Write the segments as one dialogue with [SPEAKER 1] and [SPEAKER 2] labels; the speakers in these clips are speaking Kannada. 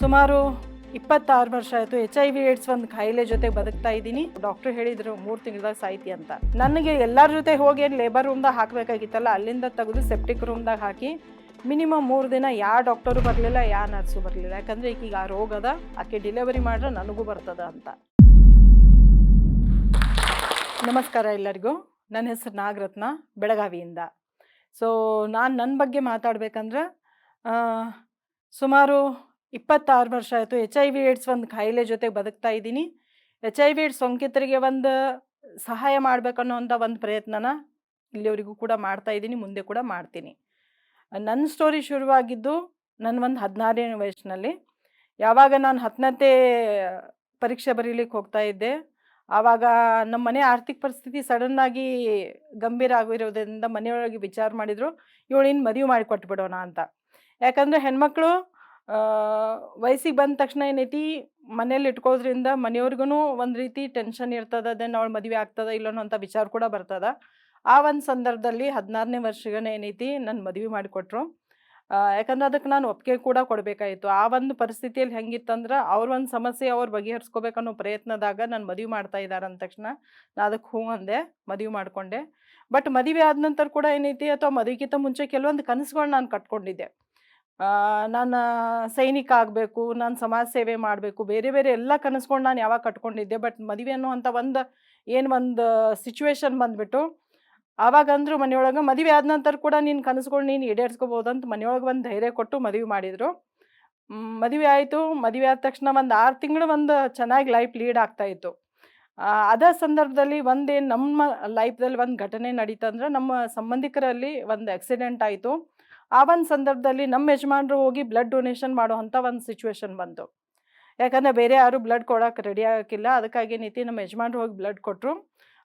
[SPEAKER 1] ಸುಮಾರು ಇಪ್ಪತ್ತಾರು ವರ್ಷ ಆಯಿತು ಎಚ್ ಐ ವಿ ಏಡ್ಸ್ ಒಂದು ಕಾಯಿಲೆ ಜೊತೆ ಬದುಕ್ತಾ ಇದ್ದೀನಿ. ಡಾಕ್ಟರ್ ಹೇಳಿದ್ರು ಮೂರು ತಿಂಗಳದಾಗ ಸಾಯ್ತಿ ಅಂತ. ನನಗೆ ಎಲ್ಲರ ಜೊತೆ ಹೋಗಿ ಏನು ಲೇಬರ್ ರೂಮ್ದಾಗ ಹಾಕಬೇಕಾಗಿತ್ತಲ್ಲ, ಅಲ್ಲಿಂದ ತೆಗೆದು ಸೆಪ್ಟಿಕ್ ರೂಮ್ದಾಗ ಹಾಕಿ ಮಿನಿಮಮ್ ಮೂರು ದಿನ ಯಾವ ಡಾಕ್ಟರು ಬರಲಿಲ್ಲ ಯಾವ ನರ್ಸು ಬರಲಿಲ್ಲ. ಯಾಕಂದರೆ ಈಗ ಆ ರೋಗ ಅದ ಆಕೆ ಡಿಲಿವರಿ ಮಾಡ್ರೆ ನನಗೂ ಬರ್ತದ ಅಂತ. ನಮಸ್ಕಾರ ಎಲ್ಲರಿಗೂ. ನನ್ನ ಹೆಸರು ನಾಗರತ್ನ, ಬೆಳಗಾವಿಯಿಂದ. ಸೊ ನಾನು ನನ್ನ ಬಗ್ಗೆ ಮಾತಾಡ್ಬೇಕಂದ್ರೆ ಸುಮಾರು ಇಪ್ಪತ್ತಾರು ವರ್ಷ ಆಯಿತು. ಎಚ್ ಐ ವಿ ಏಡ್ಸ್ ಒಂದು ಕಾಯಿಲೆ ಜೊತೆ ಬದುಕ್ತಾ ಇದ್ದೀನಿ. ಎಚ್ ಐ ವಿ ಏಡ್ಸ್ ಸೋಂಕಿತರಿಗೆ ಒಂದು ಸಹಾಯ ಮಾಡ್ಬೇಕನ್ನೋಂಥ ಒಂದು ಪ್ರಯತ್ನನ ಇಲ್ಲಿವರೆಗೂ ಕೂಡ ಮಾಡ್ತಾ ಇದ್ದೀನಿ, ಮುಂದೆ ಕೂಡ ಮಾಡ್ತೀನಿ. ನನ್ನ ಸ್ಟೋರಿ ಶುರುವಾಗಿದ್ದು ನನ್ನ ಒಂದು ಹದಿನಾರನೇ ವಯಸ್ಸಿನಲ್ಲಿ. ಯಾವಾಗ ನಾನು ಹತ್ತನತ್ತೆ ಪರೀಕ್ಷೆ ಬರೀಲಿಕ್ಕೆ ಹೋಗ್ತಾ ಇದ್ದೆ. ಆವಾಗ ನಮ್ಮ ಮನೆ ಆರ್ಥಿಕ ಪರಿಸ್ಥಿತಿ ಸಡನ್ನಾಗಿ ಗಂಭೀರ ಆಗಿರೋದ್ರಿಂದ ಮನೆಯೊಳಗೆ ವಿಚಾರ ಮಾಡಿದರು ಇವಳಿನ ಮದುವೆ ಮಾಡಿ ಕೊಟ್ಬಿಡೋಣ ಅಂತ. ಯಾಕಂದರೆ ಹೆಣ್ಮಕ್ಳು ವಯಸ್ಸಿಗೆ ಬಂದ ತಕ್ಷಣ ಏನೈತಿ, ಮನೇಲಿ ಇಟ್ಕೋದ್ರಿಂದ ಮನೆಯವ್ರಿಗೂ ಒಂದು ರೀತಿ ಟೆನ್ಷನ್ ಇರ್ತದ ದೆನ್ ಅವಳು ಮದುವೆ ಆಗ್ತದ, ಇಲ್ಲೋ ಅಂತ ವಿಚಾರ ಕೂಡ ಬರ್ತದ. ಆ ಒಂದು ಸಂದರ್ಭದಲ್ಲಿ ಹದಿನಾರನೇ ವರ್ಷಗನೇ ಏನೈತಿ ನನ್ನ ಮದುವೆ ಮಾಡಿಕೊಟ್ರು. ಯಾಕಂದ್ರೆ ಅದಕ್ಕೆ ನಾನು ಒಪ್ಪಿಗೆ ಕೂಡ ಕೊಡಬೇಕಾಯಿತು. ಆ ಒಂದು ಪರಿಸ್ಥಿತಿಯಲ್ಲಿ ಹೆಂಗಿತ್ತಂದ್ರೆ, ಅವ್ರ ಒಂದು ಸಮಸ್ಯೆ ಅವ್ರು ಬಗೆಹರಿಸ್ಕೋಬೇಕನ್ನೋ ಪ್ರಯತ್ನದಾಗ ನಾನು ಮದುವೆ ಮಾಡ್ತಾ ಇದ್ದಾರೆ ಅಂದ ತಕ್ಷಣ ನಾ ಅದಕ್ಕೆ ಹೂ ಅಂದೆ, ಮದುವೆ ಮಾಡಿಕೊಂಡೆ. ಬಟ್ ಮದುವೆ ಆದ ನಂತರ ಕೂಡ ಏನೈತಿ, ಅಥವಾ ಮದುವೆಗಿಂತ ಮುಂಚೆ ಕೆಲವೊಂದು ಕನಸುಗಳು ನಾನು ಕಟ್ಕೊಂಡಿದ್ದೆ. ನಾನು ಸೈನಿಕ ಆಗಬೇಕು, ನಾನು ಸಮಾಜ ಸೇವೆ ಮಾಡಬೇಕು, ಬೇರೆ ಬೇರೆ ಎಲ್ಲ ಕನಸ್ಕೊಂಡು ನಾನು ಯಾವಾಗ ಕಟ್ಕೊಂಡಿದ್ದೆ, ಬಟ್ ಮದುವೆ ಅನ್ನುವಂಥ ಒಂದು, ಏನು ಒಂದು ಸಿಚುವೇಶನ್ ಬಂದುಬಿಟ್ಟು ಆವಾಗ ಅಂದರು ಮನೆಯೊಳಗೆ ಮದುವೆ ಆದ ನಂತರ ಕೂಡ ನಿನ್ನ ಕನಸುಗಳು ನೀನು ಈಡೇರಿಸ್ಕೋಬೋದು ಅಂತ ಮನೆಯೊಳಗೆ ಒಂದು ಧೈರ್ಯ ಕೊಟ್ಟು ಮದುವೆ ಮಾಡಿದರು. ಮದುವೆ ಆಯಿತು, ಮದುವೆ ಆದ ತಕ್ಷಣ ಒಂದು ಆರು ತಿಂಗಳು ಒಂದು ಚೆನ್ನಾಗಿ ಲೈಫ್ ಲೀಡ್ ಆಗ್ತಾಯಿತ್ತು ಅದೇ ಸಂದರ್ಭದಲ್ಲಿ ಒಂದೇನು ನಮ್ಮ ಲೈಫ್ದಲ್ಲಿ ಒಂದು ಘಟನೆ ನಡೀತಂದ್ರೆ ನಮ್ಮ ಸಂಬಂಧಿಕರಲ್ಲಿ ಒಂದು ಆಕ್ಸಿಡೆಂಟ್ ಆಯಿತು. ಆ ಒಂದು ಸಂದರ್ಭದಲ್ಲಿ ನಮ್ಮ ಯಜಮಾನರು ಹೋಗಿ ಬ್ಲಡ್ ಡೊನೇಷನ್ ಮಾಡುವಂಥ ಒಂದು ಸಿಚುವೇಶನ್ ಬಂತು. ಯಾಕಂದರೆ ಬೇರೆ ಯಾರು ಬ್ಲಡ್ ಕೊಡೋಕೆ ರೆಡಿ ಆಗೋಕ್ಕಿಲ್ಲ ಅದಕ್ಕಾಗಿ ಏನೈತಿ ನಮ್ಮ ಯಜಮಾನ್ರು ಹೋಗಿ ಬ್ಲಡ್ ಕೊಟ್ಟರು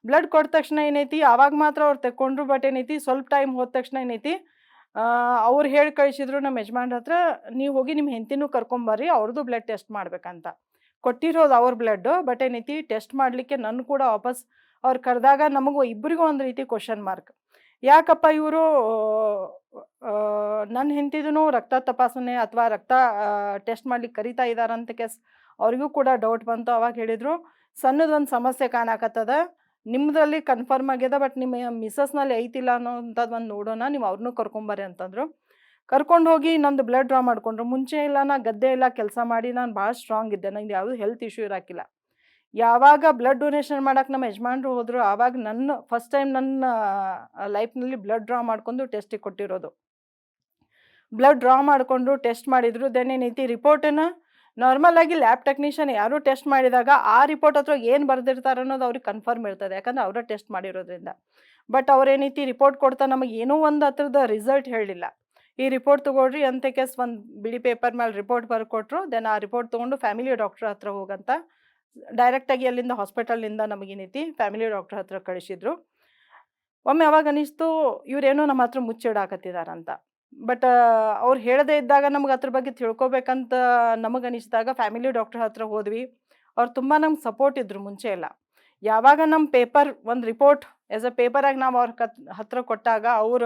[SPEAKER 1] ಬ್ಲಡ್ ಕೊಟ್ಟ ತಕ್ಷಣ ಏನೈತಿ, ಆವಾಗ ಮಾತ್ರ ಅವ್ರು ತಗೊಂಡ್ರು ಬಟ್ ಏನೈತಿ, ಸ್ವಲ್ಪ ಟೈಮ್ ಹೋದ ತಕ್ಷಣ ಏನೈತಿ ಅವ್ರು ಹೇಳಿ ಕಳಿಸಿದ್ರು ನಮ್ಮ ಯಜಮಾನ್ರ ಹತ್ರ, ನೀವು ಹೋಗಿ ನಿಮ್ಮ ಹೆಂಡತಿನೂ ಕರ್ಕೊಂಬರ್ರಿ ಅವ್ರದ್ದು ಬ್ಲಡ್ ಟೆಸ್ಟ್ ಮಾಡಬೇಕಂತ. ಕೊಟ್ಟಿರೋದು ಅವ್ರ ಬ್ಲಡ್ಡು ಬಟ್ ಏನೈತಿ ಟೆಸ್ಟ್ ಮಾಡಲಿಕ್ಕೆ ನನ್ನ ಕೂಡ ವಾಪಸ್ ಅವ್ರು ಕರೆದಾಗ ನಮಗೂ ಇಬ್ಬರಿಗೂ ಒಂದು ರೀತಿ ಕ್ವಶನ್ ಮಾರ್ಕ್ ಯಾಕಪ್ಪ ಇವರು ನನ್ನ ಹೆಂಡತಿದೂ ರಕ್ತ ತಪಾಸಣೆ ಅಥವಾ ರಕ್ತ ಟೆಸ್ಟ್ ಮಾಡ್ಲಿಕ್ಕೆ ಕರಿತಾ ಇದ್ದಾರಂತ ಕೆಸ್ ಅವ್ರಿಗೂ ಕೂಡ ಡೌಟ್ ಬಂತು. ಅವಾಗ ಹೇಳಿದರು, ಸಣ್ಣದೊಂದು ಸಮಸ್ಯೆ ಕಾಣಕತ್ತದ. ನಿಮ್ಮದ್ರಲ್ಲಿ ಕನ್ಫರ್ಮ್ ಆಗ್ಯದ, ಬಟ್ ನಿಮ್ಮ ಮಿಸಸ್ನಲ್ಲಿ ಐತಿಲ್ಲ ಅನ್ನೋಂಥದ್ದು ಒಂದು ನೋಡೋಣ, ನೀವು ಅವ್ರನ್ನೂ ಕರ್ಕೊಂಬರ್ರಿ ಅಂತಂದರು. ಕರ್ಕೊಂಡು ಹೋಗಿ ನಂದು ಬ್ಲಡ್ ಡ್ರಾ ಮಾಡ್ಕೊಂಡ್ರು. ಮುಂಚೆ ಇಲ್ಲ ನಾ ಗದ್ದೆ ಇಲ್ಲ ಕೆಲಸ ಮಾಡಿ ನಾನು ಭಾಳ ಸ್ಟ್ರಾಂಗ್ ಇದ್ದೆ. ನಂಗೆ ಯಾವುದೂ ಹೆಲ್ತ್ ಇಶ್ಯೂ ಇರಾಕಿಲ್ಲ. ಯಾವಾಗ ಬ್ಲಡ್ ಡೊನೇಷನ್ ಮಾಡೋಕೆ ನಮ್ಮ ಯಜಮಾನ್ರು ಹೋದರು, ಆವಾಗ ನನ್ನ ಫಸ್ಟ್ ಟೈಮ್ ನನ್ನ ಲೈಫ್ನಲ್ಲಿ ಬ್ಲಡ್ ಡ್ರಾ ಮಾಡ್ಕೊಂಡು ಟೆಸ್ಟಿಗೆ ಕೊಟ್ಟಿರೋದು. ಬ್ಲಡ್ ಡ್ರಾ ಮಾಡಿಕೊಂಡು ಟೆಸ್ಟ್ ಮಾಡಿದ್ರು ದೆನ್ ಏನೈತಿ ರಿಪೋರ್ಟನ್ನು ನಾರ್ಮಲ್ ಆಗಿ ಲ್ಯಾಬ್ ಟೆಕ್ನಿಷಿಯನ್ ಯಾರು ಟೆಸ್ಟ್ ಮಾಡಿದಾಗ ಆ ರಿಪೋರ್ಟ್ ಹತ್ರ ಏನು ಬರೆದಿರ್ತಾರೆ ಅನ್ನೋದು ಅವ್ರಿಗೆ ಕನ್ಫರ್ಮ್ ಇರ್ತದೆ, ಯಾಕಂದ್ರೆ ಅವರ ಟೆಸ್ಟ್ ಮಾಡಿರೋದ್ರಿಂದ. ಬಟ್ ಅವ್ರೇನೈತಿ ರಿಪೋರ್ಟ್ ಕೊಡ್ತಾ ನಮಗೆ ಏನೋ ಒಂದು ಹತ್ರದ ರಿಸಲ್ಟ್ ಹೇಳಿಲ್ಲ. ಈ ರಿಪೋರ್ಟ್ ತೊಗೊಳ್ರಿ ಅಂತ ಕೇಸ್ ಒಂದು ಬಿಳಿ ಪೇಪರ್ ಮೇಲೆ ರಿಪೋರ್ಟ್ ಬರ್ಕೊಟ್ರು ದೆನ್ ಆ ರಿಪೋರ್ಟ್ ತೊಗೊಂಡು ಫ್ಯಾಮಿಲಿ ಡಾಕ್ಟ್ರ್ ಹತ್ರ ಹೋಗಂತ ಡೈರೆಕ್ಟಾಗಿ ಅಲ್ಲಿಂದ ಹಾಸ್ಪಿಟಲಿಂದ ನಮಗೇನೈತಿ ಫ್ಯಾಮಿಲಿ ಡಾಕ್ಟರ್ ಹತ್ರ ಕಳಿಸಿದ್ರು. ಒಮ್ಮೆ ಅವಾಗ ಅನಿಸ್ತು, ಇವರೇನೋ ನಮ್ಮ ಹತ್ರ ಮುಚ್ಚಿಡಾಕತ್ತಿದಾರಂತ. ಬಟ್ ಅವ್ರು ಹೇಳದೇ ಇದ್ದಾಗ ನಮ್ಗೆ ಅದ್ರ ಬಗ್ಗೆ ತಿಳ್ಕೊಬೇಕಂತ ನಮಗೆ ಅನಿಸಿದಾಗ ಫ್ಯಾಮಿಲಿ ಡಾಕ್ಟರ್ ಹತ್ರ ಹೋದ್ವಿ. ಅವ್ರು ತುಂಬ ನಮ್ಗೆ ಸಪೋರ್ಟ್ ಇದ್ರು ಮುಂಚೆ ಎಲ್ಲ. ಯಾವಾಗ ನಮ್ಮ ಪೇಪರ್, ಒಂದು ರಿಪೋರ್ಟ್ ಆ್ಯಸ್ ಅ ಪೇಪರಾಗಿ ನಾವು ಅವ್ರ ಕತ್, ಹತ್ರ ಕೊಟ್ಟಾಗ ಅವ್ರ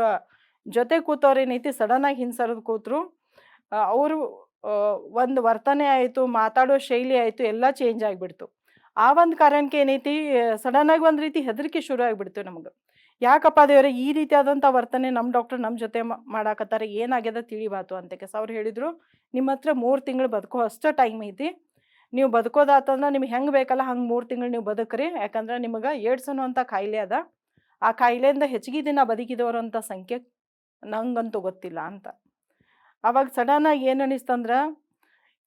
[SPEAKER 1] ಜೊತೆ ಕೂತವ್ರು ಏನೈತಿ, ಸಡನ್ನಾಗಿ ಹಿಂಸರಿದು ಕೂತರು. ಅವರು ಒಂದು ವರ್ತನೆ ಆಯಿತು, ಮಾತಾಡೋ ಶೈಲಿ ಆಯಿತು, ಎಲ್ಲ ಚೇಂಜ್ ಆಗಿಬಿಡ್ತು. ಆ ಒಂದು ಕಾರಣಕ್ಕೆ ಏನೈತಿ ಸಡನ್ನಾಗಿ ಒಂದು ರೀತಿ ಹೆದರಿಕೆ ಶುರು ಆಗಿಬಿಡ್ತು ನಮಗೆ. ಯಾಕಪ್ಪ ದೇವರೇ, ಈ ರೀತಿಯಾದಂಥ ವರ್ತನೆ ನಮ್ಮ ಡಾಕ್ಟರ್ ನಮ್ಮ ಜೊತೆ ಮಾಡಾಕತ್ತಾರೆ, ಏನಾಗ್ಯದ ತಿಳಿಬಾತು ಅಂತ ಕೆಸ ಅವ್ರು ಹೇಳಿದರು, ನಿಮ್ಮ ಹತ್ರ ಮೂರು ತಿಂಗಳು ಬದುಕೋ, ಅಷ್ಟು ಟೈಮ್ ಐತಿ. ನೀವು ಬದುಕೋದಾತಂದ್ರೆ ನಿಮ್ಗೆ ಹೆಂಗೆ ಬೇಕಲ್ಲ, ಹಂಗೆ ಮೂರು ತಿಂಗಳು ನೀವು ಬದುಕ್ರಿ, ಯಾಕಂದ್ರೆ ನಿಮಗೆ ಏಡ್ಸ್ ಅನ್ನುವಂಥ ಕಾಯಿಲೆ ಅದ. ಆ ಕಾಯಿಲೆಯಿಂದ ಹೆಚ್ಚಿಗೆ ದಿನ ಬದುಕಿದವರಂಥ ಸಂಖ್ಯೆ ನಂಗಂತೂ ಗೊತ್ತಿಲ್ಲ ಅಂತ. ಅವಾಗ ಸಡನ್ನಾಗಿ ಏನು ಅನಿಸ್ತಂದ್ರೆ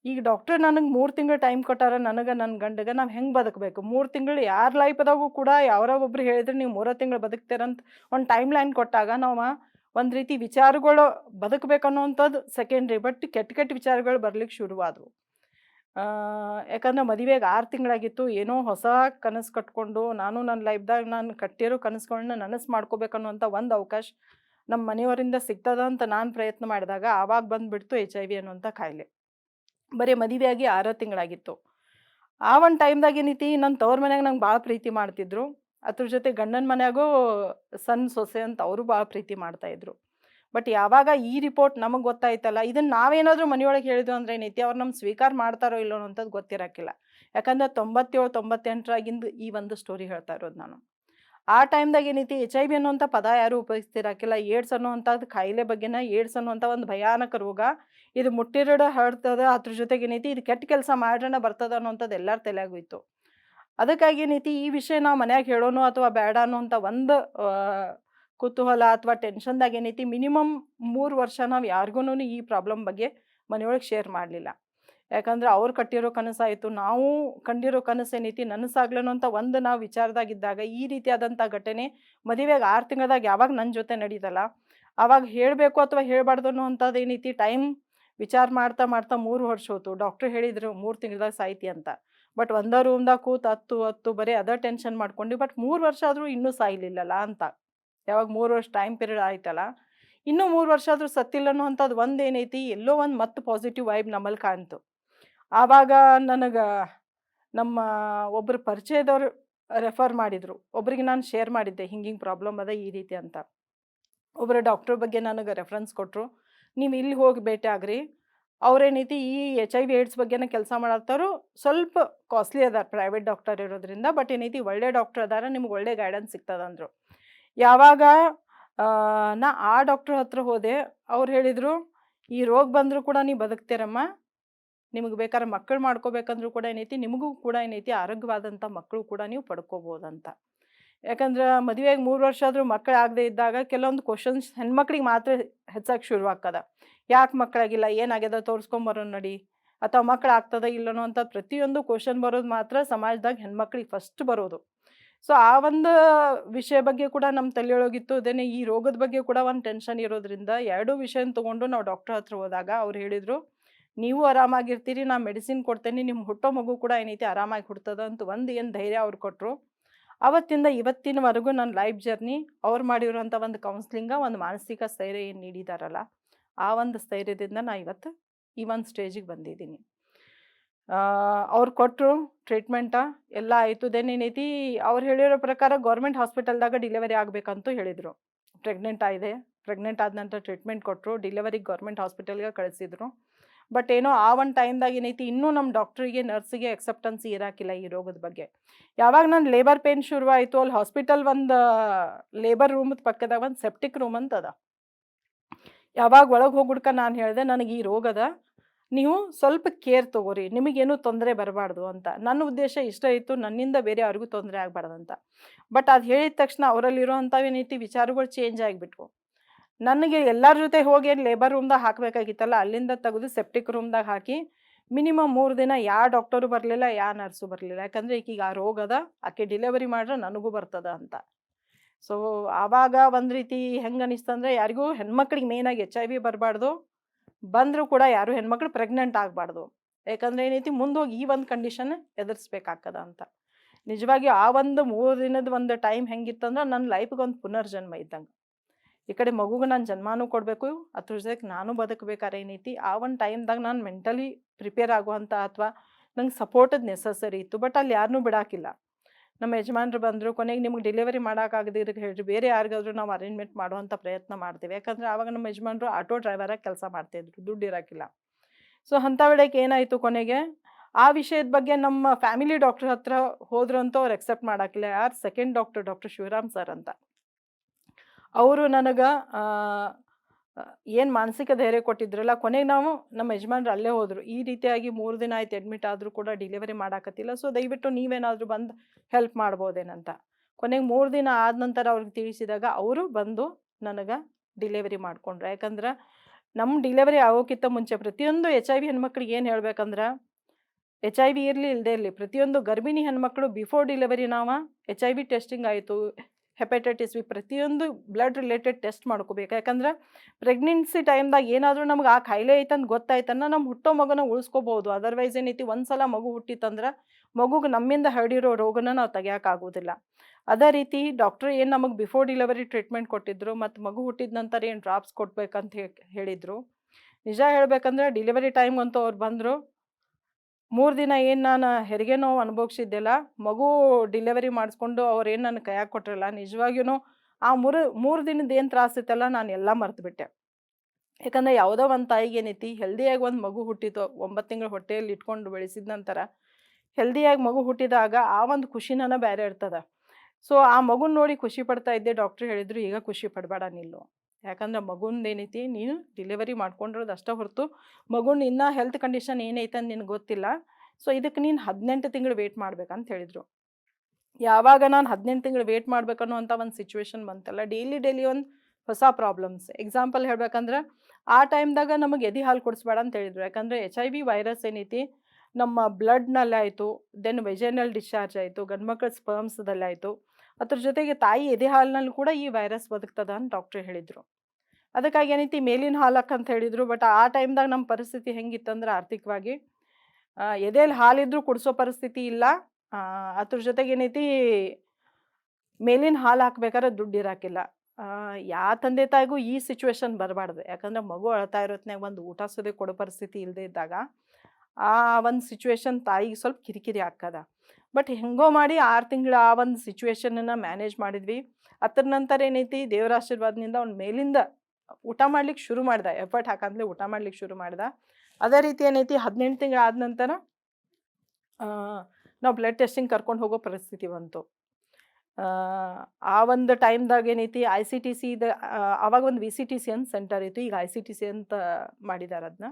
[SPEAKER 1] ಈಗ ಡಾಕ್ಟ್ರ್ ನನಗೆ ಮೂರು ತಿಂಗಳು ಟೈಮ್ ಕೊಟ್ಟಾರ, ನನಗೆ ನನ್ನ ಗಂಡಗೆ ನಾವು ಹೆಂಗೆ ಬದುಕಬೇಕು? ಮೂರು ತಿಂಗಳು ಯಾರ ಲೈಫ್ದಾಗೂ ಕೂಡ ಯಾರೋ ಒಬ್ರು ಹೇಳಿದ್ರೆ ನೀವು ಮೂರೋ ತಿಂಗಳು ಬದುಕ್ತೀರಂತ ಒಂದು ಟೈಮ್ ಲೈನ್ ಕೊಟ್ಟಾಗ ನಾವು ಒಂದು ರೀತಿ ವಿಚಾರಗಳು ಬದುಕಬೇಕನ್ನೋವಂಥದ್ದು ಸೆಕೆಂಡ್ರಿ ಬಟ್ ಕೆಟ್ಟ ಕೆಟ್ಟ ವಿಚಾರಗಳು ಬರ್ಲಿಕ್ಕೆ ಶುರುವಾದವು. ಯಾಕಂದ್ರೆ ಮದುವೆಗೆ ಆರು ತಿಂಗಳಾಗಿತ್ತು, ಏನೋ ಹೊಸ ಕನಸು ಕಟ್ಕೊಂಡು, ನಾನು ನನ್ನ ಲೈಫ್ದಾಗ ನಾನು ಕಟ್ಟಿರೋ ಕನಸುಗಳನ್ನ ನನಸು ಮಾಡ್ಕೋಬೇಕನ್ನುವಂಥ ಒಂದು ಅವಕಾಶ ನಮ್ಮ ಮನೆಯವರಿಂದ ಸಿಗ್ತದ ಅಂತ ನಾನು ಪ್ರಯತ್ನ ಮಾಡಿದಾಗ ಆವಾಗ ಬಂದುಬಿಡ್ತು ಎಚ್ ಐ ವಿ ಅನ್ನುವಂಥ ಕಾಯಿಲೆ. ಬರೀ ಮದುವೆಯಾಗಿ ಆರು ತಿಂಗಳಾಗಿತ್ತು. ಆ ಒಂದು ಟೈಮ್ದಾಗ ಏನೈತಿ ನನ್ನ ತವ್ರ ಮನ್ಯಾಗ ನಂಗೆ ಭಾಳ ಪ್ರೀತಿ ಮಾಡ್ತಿದ್ರು. ಅದ್ರ ಜೊತೆ ಗಂಡನ ಮನೆಯಾಗೂ ಸಣ್ಣ ಸೊಸೆ ಅಂತ ಅವರು ಭಾಳ ಪ್ರೀತಿ ಮಾಡ್ತಾಯಿದ್ರು ಬಟ್ ಯಾವಾಗ ಈ ರಿಪೋರ್ಟ್ ನಮಗೆ ಗೊತ್ತಾಯ್ತಲ್ಲ ಇದನ್ನು ನಾವೇನಾದರೂ ಮನೆಯೊಳಗೆ ಹೇಳಿದ್ವು ಅಂದರೆ ಏನೈತಿ ಅವ್ರು ನಮ್ಮ ಸ್ವೀಕಾರ ಮಾಡ್ತಾರೋ ಇಲ್ಲೋ ಅನ್ನೋಂಥದ್ದು ಗೊತ್ತಿರೋಕ್ಕಿಲ್ಲ ಯಾಕಂದ್ರೆ ತೊಂಬತ್ತೇಳು ತೊಂಬತ್ತೆಂಟರಾಗಿಂದು ಈ ಒಂದು ಸ್ಟೋರಿ ಹೇಳ್ತಾ ಇರೋದು ನಾನು. ಆ ಟೈಮ್ದಾಗ ಏನೈತಿ ಎಚ್ ಐ ಬಿ ಅನ್ನುವಂಥ ಪದ ಯಾರು ಉಪಯೋಗಿಸ್ತಿರಾಕಿಲ್ಲ ಏಡ್ಸ್ ಅನ್ನುವಂಥದ್ದು ಕಾಯಿಲೆ ಬಗ್ಗೆನ ಏಡ್ಸ್ ಅನ್ನುವಂಥ ಒಂದು ಭಯಾನಕ ರೋಗ. ಇದು ಮುಟ್ಟಿರಡ, ಹರಡ್ತದ, ಅದ್ರ ಜೊತೆಗೆ ಏನೈತಿ ಇದು ಕೆಟ್ಟ ಕೆಲಸ ಮಾಡ್ರಣ ಬರ್ತದ ಅನ್ನೋಂಥದ್ದು ಎಲ್ಲರ ತಲೆಯಾಗೋಯ್ತು ಅದಕ್ಕಾಗಿ ಏನೈತಿ ಈ ವಿಷಯ ನಾವು ಮನ್ಯಾಗ ಹೇಳೋನು ಅಥವಾ ಬೇಡ ಅನ್ನೋಂಥ ಒಂದು ಕುತೂಹಲ ಅಥವಾ ಟೆನ್ಷನ್ದಾಗ ಏನೈತಿ ಮಿನಿಮಮ್ ಮೂರು ವರ್ಷ ನಾವು ಯಾರಿಗೂ ಈ ಪ್ರಾಬ್ಲಮ್ ಬಗ್ಗೆ ಮನೆಯೊಳಗೆ ಶೇರ್ ಮಾಡಲಿಲ್ಲ. ಯಾಕಂದ್ರೆ ಅವ್ರು ಕಟ್ಟಿರೋ ಕನಸಾಯಿತು ನಾವು ಕಂಡಿರೋ ಕನಸೇನೈತಿ ನನಸಾಗ್ಲನು ಅಂತ ಒಂದು ನಾವು ವಿಚಾರದಾಗಿದ್ದಾಗ ಈ ರೀತಿಯಾದಂಥ ಘಟನೆ ಮದುವೆಗೆ ಆರು ತಿಂಗಳದಾಗ ಯಾವಾಗ ನನ್ನ ಜೊತೆ ನಡೀತಲ್ಲ, ಅವಾಗ ಹೇಳಬೇಕು ಅಥವಾ ಹೇಳಬಾರ್ದು ಅನ್ನೋ ಏನೈತಿ ಟೈಮ್ ವಿಚಾರ ಮಾಡ್ತಾ ಮಾಡ್ತಾ ಮೂರು ವರ್ಷ ಹೋತು. ಡಾಕ್ಟ್ರ್ ಹೇಳಿದ್ರು ಮೂರು ತಿಂಗಳದಾಗ ಸಾಯ್ತಿ ಅಂತ. ಬಟ್ ಒಂದೇ ರೂಮ್ದಾಗ ಕೂತು ಹತ್ತು ಹತ್ತು ಬರೀ ಅದೇ ಟೆನ್ಷನ್ ಮಾಡ್ಕೊಂಡು, ಬಟ್ ಮೂರು ವರ್ಷ ಆದರೂ ಇನ್ನೂ ಸಾಯ್ಲಿಲ್ಲಲ್ಲ ಅಂತ. ಯಾವಾಗ ಮೂರು ವರ್ಷ ಟೈಮ್ ಪೀರಿಯಡ್ ಆಯ್ತಲ್ಲ, ಇನ್ನೂ ಮೂರು ವರ್ಷ ಆದರೂ ಸತ್ತಿಲ್ಲ ಅನ್ನೋಂಥದ್ದು ಒಂದು ಏನೈತಿ, ಎಲ್ಲೋ ಒಂದು ಮತ್ತೆ ಪಾಸಿಟಿವ್ ವೈಬ್ ನಮ್ಮಲ್ಲಿ ಕಾಣ್ತು. ಆವಾಗ ನನಗೆ ನಮ್ಮ ಒಬ್ಬರು ಪರಿಚಯದವ್ರು ರೆಫರ್ ಮಾಡಿದರು. ಒಬ್ರಿಗೆ ನಾನು ಶೇರ್ ಮಾಡಿದ್ದೆ, ಹಿಂಗೆ ಹಿಂಗೆ ಪ್ರಾಬ್ಲಮ್ ಅದ ಈ ರೀತಿ ಅಂತ. ಒಬ್ಬರು ಡಾಕ್ಟ್ರ್ ಬಗ್ಗೆ ನನಗೆ ರೆಫರೆನ್ಸ್ ಕೊಟ್ಟರು ನೀವು ಇಲ್ಲಿ ಹೋಗಿ ಭೇಟಿ ಆಗ್ರಿ. ಅವ್ರೇನೈತಿ ಈ ಎಚ್ ಐ ವಿ ಏಡ್ಸ್ ಬಗ್ಗೆನೇ ಕೆಲಸ ಮಾಡತ್ತವರು ಸ್ವಲ್ಪ ಕಾಸ್ಟ್ಲಿ ಅದಾರ ಪ್ರೈವೇಟ್ ಡಾಕ್ಟರ್ ಇರೋದ್ರಿಂದ ಬಟ್ ಏನೈತಿ ಒಳ್ಳೆ ಡಾಕ್ಟರ್ ಅದಾರ, ನಿಮ್ಗೆ ಒಳ್ಳೆ ಗೈಡೆನ್ಸ್ ಸಿಗ್ತದಂದ್ರು ಯಾವಾಗ ನಾ ಆ ಡಾಕ್ಟ್ರ್ ಹತ್ರ ಹೋದೆ, ಅವ್ರು ಹೇಳಿದರು, ಈ ರೋಗ ಬಂದರೂ ಕೂಡ ನೀವು ಬದುಕ್ತೀರಮ್ಮ. ನಿಮಗೆ ಬೇಕಾದ್ರೆ ಮಕ್ಕಳು ಮಾಡ್ಕೋಬೇಕಂದ್ರೂ ಕೂಡ ಏನೈತಿ, ನಿಮಗೂ ಕೂಡ ಏನೈತಿ ಆರೋಗ್ಯವಾದಂಥ ಮಕ್ಕಳು ಕೂಡ ನೀವು ಪಡ್ಕೋಬೋದಂತ. ಯಾಕಂದ್ರೆ ಮದುವೆಗೆ ಮೂರು ವರ್ಷ ಆದರೂ ಮಕ್ಕಳು ಆಗದೆ ಇದ್ದಾಗ ಕೆಲವೊಂದು ಕ್ವಶನ್ಸ್ ಹೆಣ್ಮಕ್ಳಿಗೆ ಮಾತ್ರ ಹೆಚ್ಚಾಗಿ ಶುರು ಯಾಕೆ ಮಕ್ಕಳಾಗಿಲ್ಲ ಏನಾಗ್ಯದ ತೋರಿಸ್ಕೊಂಬರೋ ನಡಿ, ಅಥವಾ ಮಕ್ಕಳು ಆಗ್ತದ ಇಲ್ಲನೋ ಅಂತ ಪ್ರತಿಯೊಂದು ಕ್ವಶನ್ ಬರೋದು ಮಾತ್ರ ಸಮಾಜದಾಗ ಹೆಣ್ಮಕ್ಳಿಗೆ ಫಸ್ಟ್ ಬರೋದು. ಸೊ ಆ ಒಂದು ವಿಷಯ ಬಗ್ಗೆ ಕೂಡ ನಮ್ಮ ತಲೆಯೊಳಗಿತ್ತು. ಅದೇನೆ ಈ ರೋಗದ ಬಗ್ಗೆ ಕೂಡ ಒಂದು ಟೆನ್ಷನ್ ಇರೋದ್ರಿಂದ ಎರಡೂ ವಿಷಯನ ತಗೊಂಡು ನಾವು ಡಾಕ್ಟರ್ ಹತ್ರ ಹೋದಾಗ ಅವ್ರು ಹೇಳಿದರು ನೀವು ಆರಾಮಾಗಿರ್ತೀರಿ, ನಾ ಮೆಡಿಸಿನ್ ಕೊಡ್ತೇನೆ ನಿಮ್ಮ ಹುಟ್ಟೋ ಮಗು ಕೂಡ ಏನೈತಿ ಆರಾಮಾಗಿ ಹುಡ್ತದ ಅಂತ ಒಂದು ಏನು ಧೈರ್ಯ ಅವ್ರು ಕೊಟ್ಟರು ಅವತ್ತಿಂದ ಇವತ್ತಿನವರೆಗೂ ನನ್ನ ಲೈಫ್ ಜರ್ನಿ, ಅವ್ರು ಮಾಡಿರೋಂಥ ಒಂದು ಕೌನ್ಸ್ಲಿಂಗ, ಒಂದು ಮಾನಸಿಕ ಸ್ಥೈರ್ಯ ಏನು ನೀಡಿದಾರಲ್ಲ, ಆ ಒಂದು ಸ್ಥೈರ್ಯದಿಂದ ನಾ ಇವತ್ತು ಈ ಒಂದು ಸ್ಟೇಜಿಗೆ ಬಂದಿದ್ದೀನಿ. ಅವ್ರು ಕೊಟ್ಟರು ಟ್ರೀಟ್ಮೆಂಟ, ಎಲ್ಲ ಆಯಿತು. ದೆನ್ ಏನೈತಿ, ಅವ್ರು ಹೇಳಿರೋ ಪ್ರಕಾರ ಗೌರ್ಮೆಂಟ್ ಹಾಸ್ಪಿಟಲ್ದಾಗ ಡಿಲಿವರಿ ಆಗಬೇಕಂತೂ ಹೇಳಿದರು. ಪ್ರೆಗ್ನೆಂಟ್ ಆಗಿದೆ ಪ್ರೆಗ್ನೆಂಟ್ ಆದ ನಂತರ ಟ್ರೀಟ್ಮೆಂಟ್ ಕೊಟ್ಟರು ಡಿಲಿವರಿಗೆ ಗೌರ್ಮೆಂಟ್ ಹಾಸ್ಪಿಟಲ್ಗೆ ಕಳಿಸಿದ್ರು. ಬಟ್ ಏನೋ ಆ ಒಂದು ಟೈಮ್ದಾಗ ಏನೈತಿ, ಇನ್ನೂ ನಮ್ಮ ಡಾಕ್ಟ್ರಿಗೆ, ನರ್ಸಿಗೆ ಎಕ್ಸೆಪ್ಟೆನ್ಸಿ ಇರಾಕಿಲ್ಲ ಈ ರೋಗದ ಬಗ್ಗೆ. ಯಾವಾಗ ನಾನು ಲೇಬರ್ ಪೇನ್ ಶುರುವಾಯಿತು, ಅಲ್ಲಿ ಹಾಸ್ಪಿಟಲ್ ಒಂದು ಲೇಬರ್ ರೂಮದ ಪಕ್ಕದಾಗ ಒಂದು ಸೆಪ್ಟಿಕ್ ರೂಮ್ ಅಂತ ಅದ. ಯಾವಾಗ ಒಳಗೆ ಹೋಗ್ಬಿಡ್ಕ ನಾನು ಹೇಳಿದೆ, ನನಗೆ ಈ ರೋಗದ ನೀವು ಸ್ವಲ್ಪ ಕೇರ್ ತೊಗೋರಿ, ನಿಮಗೇನು ತೊಂದರೆ ಬರಬಾರ್ದು ಅಂತ. ನನ್ನ ಉದ್ದೇಶ ಇಷ್ಟ ಇತ್ತು, ನನ್ನಿಂದ ಬೇರೆ ಅವ್ರಿಗೂ ತೊಂದರೆ ಆಗಬಾರ್ದಂತ ಬಟ್ ಅದು ಹೇಳಿದ ತಕ್ಷಣ ಅವರಲ್ಲಿರೋವಂಥವೇನೈತಿ ವಿಚಾರಗಳು ಚೇಂಜ್ ಆಗಿಬಿಟ್ವು. ನನಗೆ ಎಲ್ಲರ ಜೊತೆ ಹೋಗಿ ಏನು ಲೇಬರ್ ರೂಮ್ದಾಗ ಹಾಕಬೇಕಾಗಿತ್ತಲ್ಲ, ಅಲ್ಲಿಂದ ತೆಗೆದು ಸೆಪ್ಟಿಕ್ ರೂಮ್ದಾಗ ಹಾಕಿ ಮಿನಿಮಮ್ ಮೂರು ದಿನ ಯಾವ ಡಾಕ್ಟರು ಬರಲಿಲ್ಲ ಯಾವ ನರ್ಸು ಬರಲಿಲ್ಲ. ಯಾಕಂದರೆ ಈಗೀಗ ಆ ರೋಗ ಅದ, ಆಕೆ ಡಿಲೆವರಿ ಮಾಡ್ರೆ ನನಗೂ ಬರ್ತದ ಅಂತ. ಸೊ ಆವಾಗ ಒಂದು ರೀತಿ ಹೆಂಗೆ ಅನಿಸ್ತಂದ್ರೆ ಯಾರಿಗೂ ಹೆಣ್ಮಕ್ಳಿಗೆ ಮೇಯ್ನಾಗಿ ಎಚ್ ಐ ವಿ ಬರಬಾರ್ದು. ಬಂದರೂ ಕೂಡ ಯಾರು ಹೆಣ್ಮಕ್ಳು ಪ್ರೆಗ್ನೆಂಟ್ ಆಗಬಾರ್ದು. ಯಾಕಂದರೆ ಏನೈತಿ, ಮುಂದೋಗಿ ಈ ಒಂದು ಕಂಡೀಷನ್ ಎದುರಿಸ್ಬೇಕಾಗ್ತದ ಅಂತ. ನಿಜವಾಗಿ ಆ ಒಂದು ಮೂರು ದಿನದ ಒಂದು ಟೈಮ್ ಹೆಂಗಿತ್ತಂದ್ರೆ ನನ್ನ ಲೈಫ್ಗೆ ಒಂದು ಪುನರ್ಜನ್ಮ ಇದ್ದಂಗೆ. ಈ ಕಡೆ ಮಗುಗೆ ನಾನು ಜನ್ಮಾನು ಕೊಡಬೇಕು, ಅದ್ರ ಜೊತೆಗೆ ನಾನು ಬದುಕಬೇಕಾರೆ ಏನೈತಿ ಆ ಒಂದು ಟೈಮ್ದಾಗ ನಾನು ಮೆಂಟಲಿ ಪ್ರಿಪೇರ್ ಆಗುವಂಥ ಅಥವಾ ನಂಗೆ ಸಪೋರ್ಟದ್ ನೆಸಸರಿ ಇತ್ತು ಬಟ್ ಅಲ್ಲಿ ಯಾರನ್ನೂ ಬಿಡಾಕಿಲ್ಲ. ನಮ್ಮ ಯಜಮಾನ್ರು ಬಂದರು, ಕೊನೆಗೆ ನಿಮ್ಗೆ ಡೆಲಿವರಿ ಮಾಡೋಕ್ಕಾಗದಿದ್ದಕ್ಕೆ ಹೇಳಿ ಬೇರೆ ಯಾರಿಗಾದ್ರೂ ನಾವು ಅರೇಂಜ್ಮೆಂಟ್ ಮಾಡುವಂಥ ಪ್ರಯತ್ನ ಮಾಡ್ತೀವಿ. ಯಾಕಂದರೆ ಆವಾಗ ನಮ್ಮ ಯಜಮಾನ್ರು ಆಟೋ ಡ್ರೈವರಾಗಿ ಕೆಲಸ ಮಾಡ್ತಾಯಿದ್ರು ದುಡ್ಡು ಇರೋಕ್ಕಿಲ್ಲ ಸೊ ಅಂಥ ವೇಳೆಗೆ ಏನಾಯಿತು ಕೊನೆಗೆ? ಆ ವಿಷಯದ ಬಗ್ಗೆ ನಮ್ಮ ಫ್ಯಾಮಿಲಿ ಡಾಕ್ಟರ್ ಹತ್ರ ಹೋದ್ರಂತೂ ಅವ್ರು ಎಕ್ಸೆಪ್ಟ್ ಮಾಡೋಕ್ಕಿಲ್ಲ ಯಾರು second doctor doctor Shivaram sir ಅಂತ. ಅವರು ನನಗೆ ಏನು ಮಾನಸಿಕ ಧೈರ್ಯ ಕೊಟ್ಟಿದ್ರಲ್ಲ, ಕೊನೆಗೆ ನಾವು ನಮ್ಮ ಯಜಮಾನ್ರು ಅಲ್ಲೇ ಹೋದರು. ಈ ರೀತಿಯಾಗಿ ಮೂರು ದಿನ ಆಯ್ತು ಅಡ್ಮಿಟ್ ಆದರೂ ಕೂಡ ಡಿಲಿವರಿ ಮಾಡಾಕತ್ತಿಲ್ಲ. ಸೊ ದಯವಿಟ್ಟು ನೀವೇನಾದರೂ ಬಂದು ಹೆಲ್ಪ್ ಮಾಡ್ಬೋದೇನಂತ. ಕೊನೆಗೆ ಮೂರು ದಿನ ಆದ ನಂತರ ಅವ್ರಿಗೆ ತಿಳಿಸಿದಾಗ ಅವರು ಬಂದು ನನಗೆ ಡಿಲಿವರಿ ಮಾಡಿಕೊಂಡ್ರು. ಯಾಕಂದ್ರೆ ನಮ್ಮ ಡಿಲಿವರಿ ಆಗೋಕ್ಕಿಂತ ಮುಂಚೆ ಪ್ರತಿಯೊಂದು ಎಚ್ ಐ ವಿ ಹೆಣ್ಮಕ್ಳಿಗೆ ಏನು ಹೇಳ್ಬೇಕಂದ್ರೆ ಎಚ್ ಐ ವಿ ಇರಲಿ ಇಲ್ಲದೆ ಇರಲಿ, ಪ್ರತಿಯೊಂದು ಗರ್ಭಿಣಿ ಹೆಣ್ಮಕ್ಳು ಬಿಫೋರ್ ಡಿಲಿವರಿ ನಾವು ಎಚ್ ಐ ವಿ ಟೆಸ್ಟಿಂಗ್ ಆಯಿತು. ಹೆಪಟೈಟಿಸ್ ಬಿ ಪ್ರತಿಯೊಂದು ಬ್ಲಡ್ ರಿಲೇಟೆಡ್ ಟೆಸ್ಟ್ ಮಾಡ್ಕೋಬೇಕು. ಯಾಕಂದ್ರೆ ಪ್ರೆಗ್ನೆನ್ಸಿ ಟೈಮ್ದಾಗ ಏನಾದರೂ ನಮ್ಗೆ ಆ ಕಾಯಿಲೆ ಐತಂತ ಗೊತ್ತಾಯ್ತನ್ನ ನಮ್ಮ ಹುಟ್ಟೋ ಮಗುನ ಉಳಿಸ್ಕೋಬೋದು. ಅದರ್ವೈಸ್ ಏನೈತಿ ಒಂದು ಸಲ ಮಗು ಹುಟ್ಟಿತ್ತಂದ್ರೆ ಮಗುಗೆ ನಮ್ಮಿಂದ ಹರಡಿರೋ ರೋಗನ ನಾವು ತೆಗಿಯೋಕ್ಕಾಗೋದಿಲ್ಲ ಅದೇ ರೀತಿ ಡಾಕ್ಟ್ರ್ ಏನು ನಮಗೆ ಬಿಫೋರ್ ಡಿಲಿವರಿ ಟ್ರೀಟ್ಮೆಂಟ್ ಕೊಟ್ಟಿದ್ರು ಮತ್ತು ಮಗು ಹುಟ್ಟಿದ ನಂತರ ಏನು ಡ್ರಾಪ್ಸ್ ಕೊಡ್ಬೇಕಂತ ಹೇಳಿದರು. ನಿಜ ಹೇಳ್ಬೇಕಂದ್ರೆ ಡಿಲಿವರಿ ಟೈಮ್ಗಂತೂ ಅವ್ರು ಬಂದರು ಮೂರು ದಿನ ಏನು ನಾನು ಹೆರಿಗೆ ನೋವು ಅನುಭವಿಸಿದ್ದೆಲ್ಲ. ಮಗು ಡಿಲೆವರಿ ಮಾಡಿಸ್ಕೊಂಡು ಅವ್ರು ಏನು ನನ್ನ ಕೊಟ್ಟಿರಲ್ಲ ನಿಜವಾಗಿಯೂ ಆ ಮೂರು ಮೂರು ದಿನದ ಏನು ತ್ರಾಸಿತ್ತಲ್ಲ ನಾನು ಎಲ್ಲ ಮರೆತುಬಿಟ್ಟೆ. ಯಾಕಂದ್ರೆ ಯಾವುದೋ ಒಂದು ತಾಯಿಗೆ ಏನೈತಿ ಹೆಲ್ದಿಯಾಗಿ ಒಂದು ಮಗು ಹುಟ್ಟಿತು ಒಂಬತ್ತು ತಿಂಗಳು ಹೊಟ್ಟೆಯಲ್ಲಿ ಇಟ್ಕೊಂಡು ಬೆಳೆಸಿದ ನಂತರ ಹೆಲ್ದಿಯಾಗಿ ಮಗು ಹುಟ್ಟಿದಾಗ ಆ ಒಂದು ಖುಷಿನ ಬೇರೆ ಇರ್ತದೆ. ಸೊ ಆ ಮಗುನ ನೋಡಿ ಖುಷಿ ಪಡ್ತಾ ಇದ್ದೆ ಡಾಕ್ಟ್ರ್ ಹೇಳಿದ್ರು, ಈಗ ಖುಷಿ ಪಡಬೇಡ ನಿಲ್ಲು ಯಾಕಂದ್ರೆ ಮಗುಂದು ಏನೈತಿ, ನೀನು ಡೆಲಿವರಿ ಮಾಡ್ಕೊಂಡಿರೋದು ಅಷ್ಟೇ ಹೊರತು ಮಗುನ ಇನ್ನೂ ಹೆಲ್ತ್ ಕಂಡೀಷನ್ ಏನೈತೆ ಅಂತ ನಿನಗೆ ಗೊತ್ತಿಲ್ಲ. ಸೊ ಇದಕ್ಕೆ ನೀನು ಹದಿನೆಂಟು ತಿಂಗಳು ವೇಟ್ ಮಾಡ್ಬೇಕಂತ ಹೇಳಿದರು. ಯಾವಾಗ ನಾನು ಹದಿನೆಂಟು ತಿಂಗಳು ವೇಟ್ ಮಾಡ್ಬೇಕನ್ನೋ ಒಂದು ಸಿಚುವೇಶನ್ ಬಂತಲ್ಲ ಡೈಲಿ ಡೈಲಿ ಒಂದು ಹೊಸ ಪ್ರಾಬ್ಲಮ್ಸ್ ಎಕ್ಸಾಂಪಲ್ ಹೇಳ್ಬೇಕಂದ್ರೆ, ಆ ಟೈಮ್ದಾಗ ನಮಗೆ ಎದೆ ಹಾಲು ಕೊಡಿಸ್ಬೇಡ ಅಂತ ಹೇಳಿದ್ರು. ಯಾಕಂದರೆ ಎಚ್ ಐ ವಿ ವೈರಸ್ ಏನೈತಿ, ನಮ್ಮ ಬ್ಲಡ್ನಲ್ಲಿ ಆಯಿತು ದೆನ್ ವೆಜನಲ್ ಡಿಸ್ಚಾರ್ಜ್ ಆಯಿತು, ಗಂಡ್ಮಕ್ಳ ಸ್ಪರ್ಮ್ಸ್ದಲ್ಲಿ ಆಯಿತು ಅದ್ರ ಜೊತೆಗೆ ತಾಯಿ ಎದೆ ಹಾಲಿನಲ್ಲೂ ಕೂಡ ಈ ವೈರಸ್ ಬದುಕ್ತದ ಅಂತ ಡಾಕ್ಟ್ರ್ ಹೇಳಿದರು. ಅದಕ್ಕಾಗಿ ಏನೈತಿ ಮೇಲಿನ ಹಾಲಕ್ಕೆ ಅಂತ ಹೇಳಿದರು ಬಟ್ ಆ ಟೈಮ್ದಾಗ ನಮ್ಮ ಪರಿಸ್ಥಿತಿ ಹೆಂಗಿತ್ತಂದ್ರೆ ಆರ್ಥಿಕವಾಗಿ ಎದೆಯಲ್ಲಿ ಹಾಲಿದ್ರೂ ಕುಡಿಸೋ ಪರಿಸ್ಥಿತಿ ಇಲ್ಲ. ಅದ್ರ ಜೊತೆಗೆ ಏನೈತಿ ಮೇಲಿನ ಹಾಲು ಹಾಕ್ಬೇಕಾದ್ರೆ ದುಡ್ಡು ಇರಾಕಿಲ್ಲ. ಯಾ ತಂದೆ ತಾಯಿಗೂ ಈ ಸಿಚುವೇಶನ್ ಬರಬಾರ್ದು. ಯಾಕಂದ್ರೆ ಮಗು ಅಳ್ತಾ ಇರೋತ್ನಾಗ ಒಂದು ಊಟ ಸೋದೆ ಕೊಡೋ ಪರಿಸ್ಥಿತಿ ಇಲ್ಲದೆ ಇದ್ದಾಗ, ಆ ಒಂದು ಸಿಚುವೇಶನ್ ತಾಯಿಗೆ ಸ್ವಲ್ಪ ಕಿರಿಕಿರಿ ಆಗ್ತದ. ಬಟ್ ಹೆಂಗೋ ಮಾಡಿ ಆರು ತಿಂಗಳ ಆ ಒಂದು ಸಿಚುವೇಶನನ್ನು ಮ್ಯಾನೇಜ್ ಮಾಡಿದ್ವಿ. ಅದ್ರ ನಂತರ ಏನೈತಿ ದೇವರ ಆಶೀರ್ವಾದದಿಂದ ಅವ್ನ ಮೇಲಿಂದ ಊಟ ಮಾಡ್ಲಿಕ್ಕೆ ಶುರು ಮಾಡ್ದ. ಎಫರ್ಟ್ ಹಾಕಂದ್ಲೆ ಊಟ ಮಾಡ್ಲಿಕ್ಕೆ ಶುರು ಮಾಡ್ದ. ಅದೇ ರೀತಿ ಏನೈತಿ ಹದಿನೆಂಟು ತಿಂಗಳು ಆದ ನಂತರ ನಾವು ಬ್ಲಡ್ ಟೆಸ್ಟಿಂಗ್ ಕರ್ಕೊಂಡು ಹೋಗೋ ಪರಿಸ್ಥಿತಿ ಬಂತು. ಆ, ಒಂದು ಟೈಮ್ದಾಗ ಏನೈತಿ ಐ ಸಿ ಟಿ ಸಿ ಇದು ಆವಾಗ ಒಂದು ವಿ ಸಿ ಟಿ ಸಿ ಅಂತ ಸೆಂಟರ್ ಇತ್ತು. ಈಗ ಐ ಸಿ ಟಿ ಸಿ ಅಂತ ಮಾಡಿದ್ದಾರೆ ಅದನ್ನ